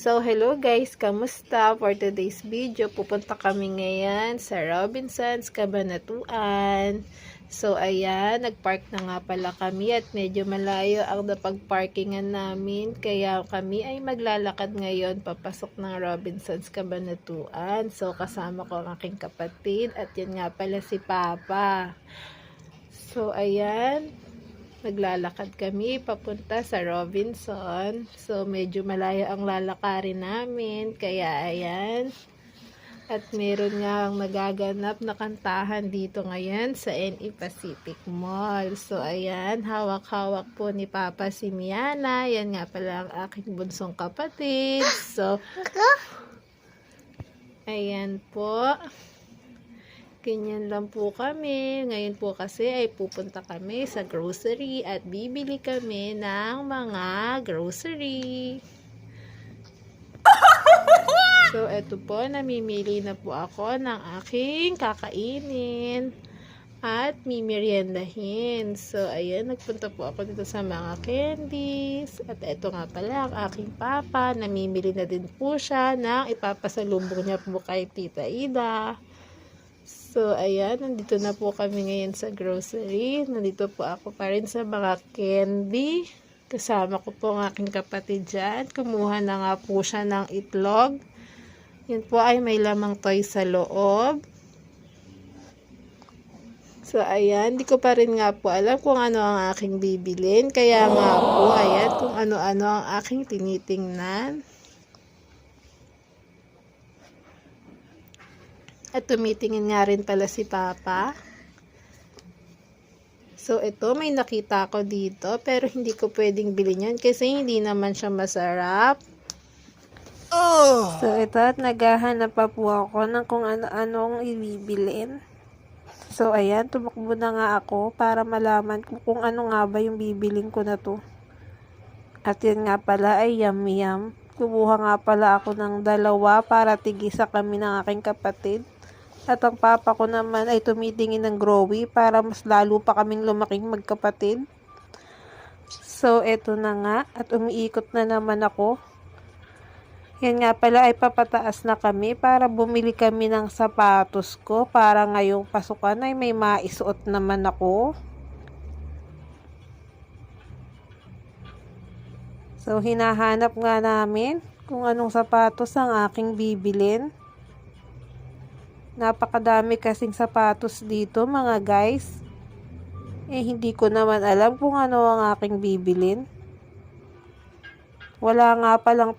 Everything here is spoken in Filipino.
So, hello guys, kamusta? For today's video, pupunta kami ngayon sa Robinsons, Cabanatuan. So, ayan, nagpark na nga pala kami at medyo malayo ang napag-parkingan namin. Kaya kami ay maglalakad ngayon papasok ng Robinsons, Cabanatuan. So, kasama ko ang aking kapatid at yan nga pala si Papa. So, ayan, naglalakad kami papunta sa Robinson. So, medyo malayo ang lalakarin namin. Kaya, ayan. At meron nga ang nagaganap na kantahan dito ngayon sa NE Pacific Mall. So, ayan. Hawak-hawak po ni Papa si Miana. Yan nga pala ang aking bunsong kapatid. So, ayan po. Ganyan lang po kami. Ngayon po kasi ay pupunta kami sa grocery at bibili kami ng mga grocery. So, eto po, namimili na po ako ng aking kakainin at mimeriendahin. So, ayan, nagpunta po ako dito sa mga candies. At eto nga pala, ang aking papa, namimili na din po siya ng ipapasalubong niya po kay Tita Ida. So, ayan, nandito na po kami ngayon sa grocery. Nandito po ako pa rin sa mga candy. Kasama ko po ang aking kapatid dyan. Kumuha na nga po siya ng itlog. Yun po ay may lamang toy sa loob. So, ayan. Di ko pa rin nga po alam kung ano ang aking bibilin. Kaya nga po, ayan, kung ano-ano ang aking tinitingnan. At tumitingin nga rin pala si Papa. So, ito, may nakita ko dito. Pero hindi ko pwedeng bilhin yan kasi hindi naman siya masarap. So, ito at naghahanap pa po ako ng kung ano-anong ibibilin. So, ayan, tumakbo na nga ako para malaman kung, kung ano nga ba yung bibilin ko na to. At yan nga pala ay yum yum. Kumuha nga pala ako ng dalawa para tigisa kami ng aking kapatid. At ang papa ko naman ay tumitingin ng growy para mas lalo pa kaming lumaking magkapatid. So, eto na nga. At umiikot na naman ako. Yan nga pala ay papataas na kami para bumili kami ng sapatos ko para ngayong pasukan ay may maisuot naman ako. So, hinahanap nga namin kung anong sapatos ang aking bibilin. Napakadami kasing sapatos dito mga guys. Eh, hindi ko naman alam kung ano ang aking bibilin. Wala nga palang